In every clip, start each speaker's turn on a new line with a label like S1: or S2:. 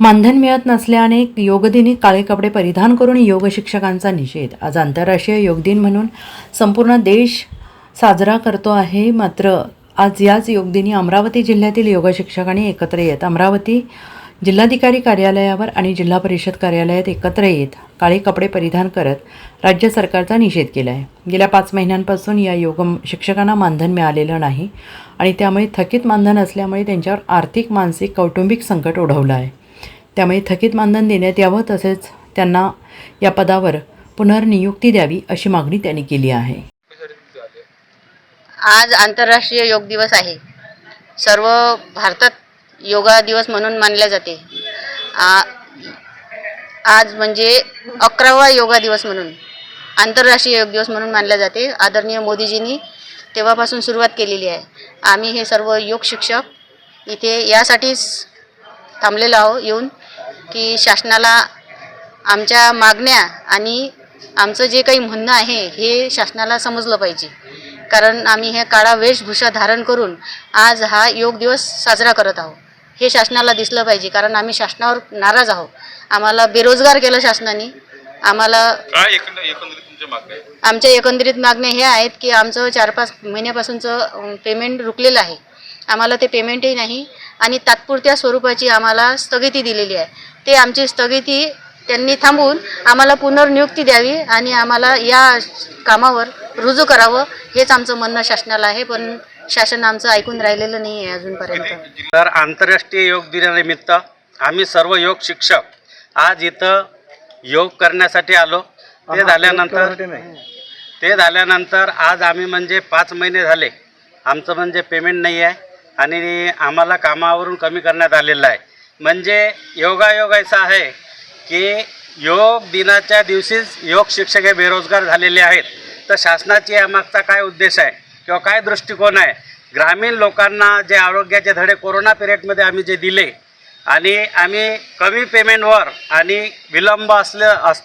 S1: मानधन मिळत नसल्याने योगदिनी काळे कपडे परिधान करून योग शिक्षकांचा निषेध. आज आंतरराष्ट्रीय योग दिन म्हणून संपूर्ण देश साजरा करतो आहे. मात्र आज याच योगदिनी अमरावती जिल्ह्यातील योग शिक्षकांनी एकत्र येत अमरावती जिल्हाधिकारी कार्यालयावर आणि जिल्हा परिषद कार्यालयात एकत्र येत काळे कपडे परिधान करत राज्य सरकारचा निषेध केला आहे गेल्या पाच महिन्यांपासून या योग शिक्षकांना मानधन मिळालेलं नाही आणि त्यामुळे थकीत मानधन असल्यामुळे त्यांच्यावर आर्थिक मानसिक कौटुंबिक संकट ओढवलं आहे. त्यामुळे थकीत मानधन देण्यात यावं तसेच त्यांना या पदावर पुनर्नियुक्ती द्यावी अशी मागणी त्यांनी केली आहे.
S2: आज आंतरराष्ट्रीय योग दिवस आहे. सर्व भारतात योगा दिवस म्हणून मानले जाते. आ- आज म्हणजे अकरावा योगा दिवस म्हणून आंतरराष्ट्रीय योग दिवस म्हणून मानला जाते. आदरणीय मोदीजींनी तेव्हापासून सुरुवात केलेली आहे. आम्ही हे सर्व योग शिक्षक इथे यासाठीच थांबलेलो आहो येऊन. की शासनाला आमच्या मागण्या आणि आमचं जे काही म्हणणं आहे हे शासनाला समजलं पाहिजे. कारण आम्ही हे काळा वेशभूषा धारण करून आज हा योग दिवस साजरा करत आहोत. हे शासनाला दिसलं पाहिजे कारण आम्ही शासनावर नाराज आहोत. आम्हाला बेरोजगार केलं शासनाने. आम्हाला? आमच्या एकंदरीत मागण्या हे आहेत की आमचं चार पाच महिन्यापासूनचं पेमेंट रुकलेलं आहे. आम्हाला ते पेमेंटही नाही आणि तात्पुरत्या स्वरूपाची आम्हाला स्थगिती दिलेली आहे. ते आमची स्थगिती त्यांनी थांबवून आम्हाला पुनर्नियुक्ती द्यावी आणि आम्हाला या कामावर रुजू करावं हेच आमचं म्हणणं शासनाला आहे. पण शासन आमचं ऐकून राहिलेलं नाही आहे अजूनपर्यंत.
S3: तर आंतरराष्ट्रीय योग दिनानिमित्त आम्ही सर्व योग शिक्षक आज इथं योग करण्यासाठी आलो. ते झाल्यानंतर ते झाल्यानंतर आज आम्ही म्हणजे पाच महिने झाले. आमचं म्हणजे पेमेंट नाही आहे. आणि आम्हाला कामावरून कमी करण्यात आलेलं आहे. म्हणजे योगायोग असा आहे की योग दिनाच्या दिवशीच योग शिक्षक हे बेरोजगार झालेले आहेत. तर शासनाची यामागचा काय उद्देश आहे किंवा काय दृष्टिकोन आहे? ग्रामीण लोकांना जे आरोग्याचे धडे कोरोना पिरियडमध्ये आम्ही जे दिले आणि आम्ही कमी पेमेंटवर आणि विलंब असलं अस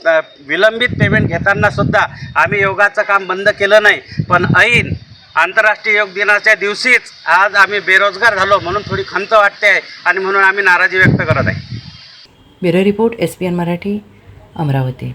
S3: विलंबित पेमेंट घेताना सुद्धा आम्ही योगाचं काम बंद केलं नाही. पण ऐन आंतरराष्ट्रीय योग दिनाच्या दिवशीच आज आम्ही बेरोजगार झालो म्हणून थोडी खंत वाटते आहे आणि म्हणून आम्ही नाराजी व्यक्त करत आहे.
S1: Bureau report S P N Marathi Amravati.